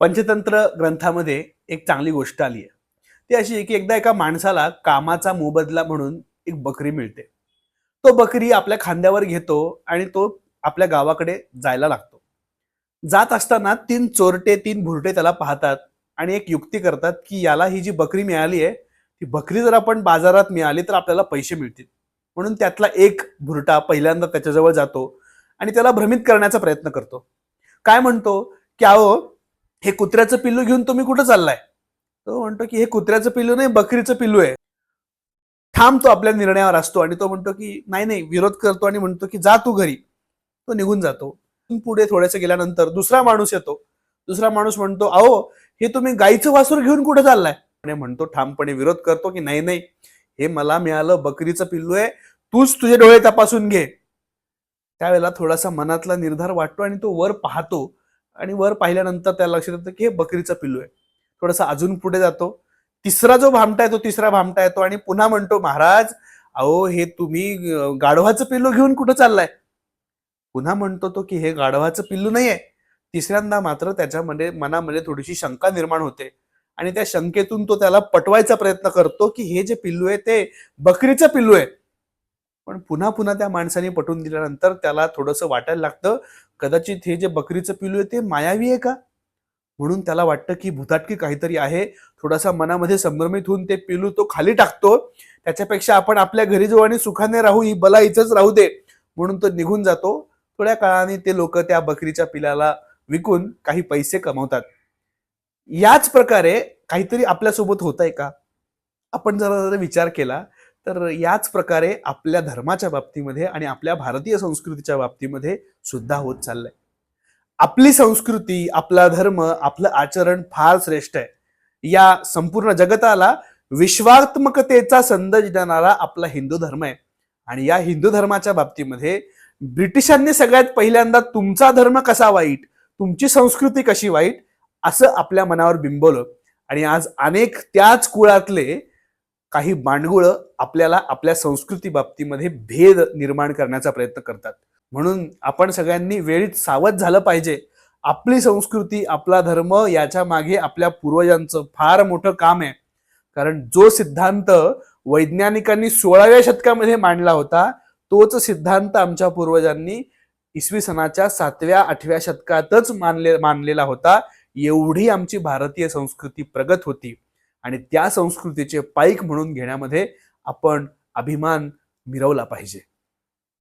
पंचतंत्र ग्रंथामध्ये एक चांगली गोष्ट आली आहे. ती अशी आहे की एकदा एका माणसाला कामाचा मोबदला म्हणून एक बकरी मिळते. तो बकरी आपल्या खांद्यावर घेतो आणि तो आपल्या गावाकडे जायला लागतो. जात असताना तीन चोरटे तीन भुरटे त्याला पाहतात आणि एक युक्ती करतात की याला ही जी बकरी मिळाली आहे ती बकरी जर आपण बाजारात मिळाली तर आपल्याला पैसे मिळतील. म्हणून त्यातला एक भुरटा पहिल्यांदा त्याच्याजवळ जातो आणि त्याला भ्रमित करण्याचा प्रयत्न करतो. काय म्हणतो? की अहो हे कुत्र्याचं पिल्लू घेऊन तुम्ही कुठं चाललाय? तो म्हणतो की हे कुत्र्याचं पिल्लू नाही बकरीचं पिल्लू आहे. ठाम तो आपल्या निर्णयावर असतो आणि तो म्हणतो की नाही नाही विरोध करतो आणि म्हणतो की जा तू घरी. तो निघून जातो. पुढे थोडंसं गेल्यानंतर दुसरा माणूस येतो. दुसरा माणूस म्हणतो अहो हे तुम्ही गाईचं वासूर घेऊन कुठे चाललाय? आणि म्हणतो ठामपणे विरोध करतो की नाही नाही हे मला मिळालं बकरीचं पिल्लू आहे. तूच तुझे डोळे तपासून घे. त्यावेळेला थोडासा मनातला निर्धार वाटतो आणि तो वर पाहतो. आणि वर पाहिल्यानंतर त्याला लक्षात येतं की हे बकरीचं पिल्लू आहे. थोडासा अजून पुढे जातो. तिसरा जो भामटा आहे तो तिसरा भामटा येतो आणि पुन्हा म्हणतो महाराज अहो हे तुम्ही गाढवाचं पिल्लू घेऊन कुठं चाललाय? पुन्हा म्हणतो तो की हे गाढवाचं पिल्लू नाहीये. तिसऱ्यांदा मात्र त्याच्यामध्ये मनामध्ये थोडीशी शंका निर्माण होते. आणि त्या शंकेतून तो त्याला पटवायचा प्रयत्न करतो की हे जे पिल्लू आहे ते बकरीचं पिल्लू आहे. पण पुन्हा पुन्हा त्या माणसाने पटवून दिल्यानंतर त्याला थोडंसं वाटायला लागतं कदाचित हे जे बकरीचं पिल्लू आहे ते मायावी आहे का? म्हणून त्याला वाटतं की भूताटकी काहीतरी आहे. थोडासा मनामध्ये संभ्रमित होऊन ते पिलू तो खाली टाकतो. त्याच्यापेक्षा आपण आपल्या घरी जाऊ आणि सुखाने राहू. ही बला इथंच राहू दे. म्हणून तो निघून जातो. थोड्या काळाने ते लोक त्या बकरीच्या पिलाला विकून काही पैसे कमवतात. याच प्रकारे काहीतरी आपल्यासोबत होत आहे का? आपण जरा जरा विचार केला. तर याच प्रकारे आपल्या धर्माच्या बाबतीमध्ये आणि आपल्या भारतीय संस्कृतीच्या बाबतीमध्ये सुद्धा होत चाललंय. आपली संस्कृती आपला धर्म आपलं आचरण फार श्रेष्ठ आहे. या संपूर्ण जगताला विश्वात्मकतेचा संदेश देणारा आपला हिंदू धर्म आहे. आणि या हिंदू धर्माच्या बाबतीमध्ये ब्रिटिशांनी सगळ्यात पहिल्यांदा तुमचा धर्म कसा वाईट तुमची संस्कृती कशी वाईट असं आपल्या मनावर बिंबवलं. आणि आज अनेक त्याच कुळातले काही बांडगुळं आपल्याला आपल्या संस्कृती बाबतीमध्ये भेद निर्माण करण्याचा प्रयत्न करतात. म्हणून आपण सगळ्यांनी वेळीत सावध झालं पाहिजे. आपली संस्कृती आपला धर्म याच्या मागे आपल्या पूर्वजांचं फार मोठं काम आहे. कारण जो सिद्धांत वैज्ञानिकांनी सोळाव्या शतकामध्ये मांडला होता तोच सिद्धांत आमच्या पूर्वजांनी इसवी सनाच्या सातव्या आठव्या शतकातच मानले मानलेला होता. एवढी आमची भारतीय संस्कृती प्रगत होती. आणि त्या संस्कृतीचे पाईक म्हणून घेण्यामध्ये आपण अभिमान मिरवला पाहिजे.